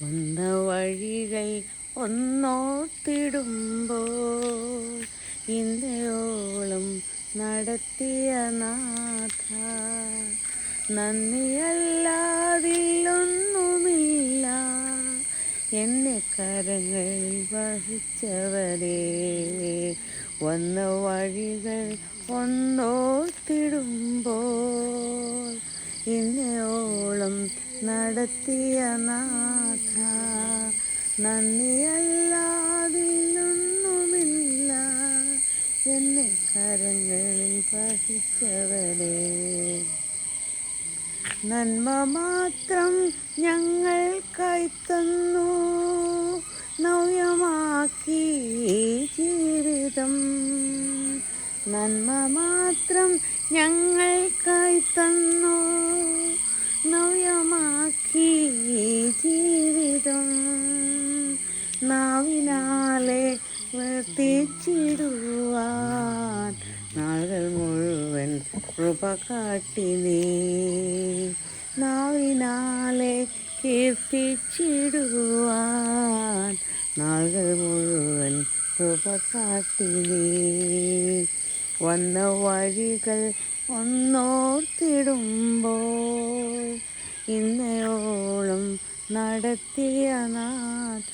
വന്ന വഴികൾ ഒന്നോർത്തിടുമ്പോൾ ഇന്നയോളം നടത്തിയ നാഥ നന്ദിയല്ലാതില്ലൊന്നുമില്ല എന്നെ കരങ്ങളിൽ വഹിച്ചവരേ വന്ന വഴികൾ ഒന്നോർത്തിടുമ്പോൾ ഇന്നയോളം നടത്തിയ നാഥ നന്ദിയല്ലാതില്ലൊന്നുമില്ല എന്നെ കരങ്ങളിൽ വഹിച്ചവരേ നന്മ മാത്രം ഞങ്ങൾ തന്നു. നവ്യമാക്കി ജീവിതം. നന്മ മാത്രം ഞങ്ങൾ തന്നു. നാവിനാലെ വർത്തിച്ചിടുവാൻ നാളുകൾ മുഴുവൻ കൃപ കാട്ടി നീ. കീർത്തിച്ചിടുവാൻ നാളുകൾ മുഴുവൻ കൃപ കാട്ടി വന്ന വഴികൾ ഒന്നോർത്തിടുമ്പോൾ ഇന്നയോളം നടത്തിയ നാഥ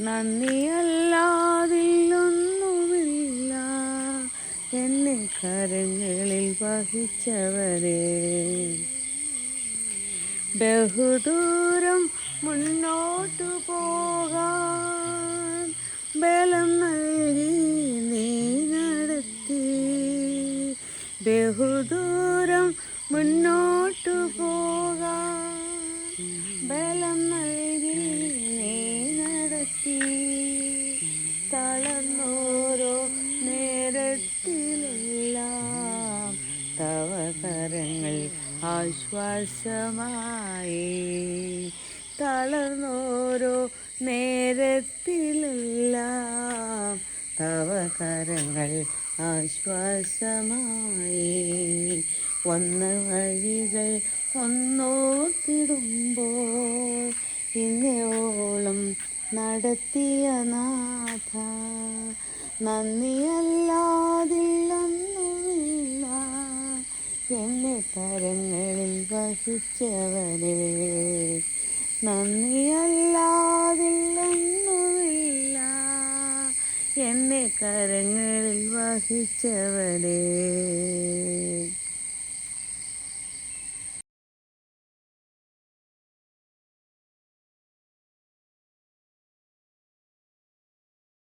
നന്ദിയല്ലാതില്ലൊന്നുമില്ല എന്നെ കരങ്ങളിൽ വഹിച്ചവരെ. ബഹുദൂരം മുന്നോട്ടു പോകാൻ ബലം നൽകി നീ നടത്തി. ബഹുദൂരം മുന്നോട്ടു പോകാൻ ബലം നൽകി നേരത്തിലെല്ലാം തവ കരങ്ങൾ ആശ്വാസമായി തളർന്നോരോ നേരത്തിലെല്ലാം തവ കരങ്ങൾ ആശ്വാസമായി വന്ന വഴികൾ ഒന്നോത്തിടുമ്പോൾ ഇന്നയോളം നടത്തിയ നാഥ നന്ദിയല്ലാതില്ലൊന്നുമില്ല. എന്നെ കരങ്ങളിൽ വഹിച്ചവരെ. നന്ദിയല്ലാതില്ലൊന്നുമില്ല. എന്നെ കരങ്ങളിൽ വഹിച്ചവരെ.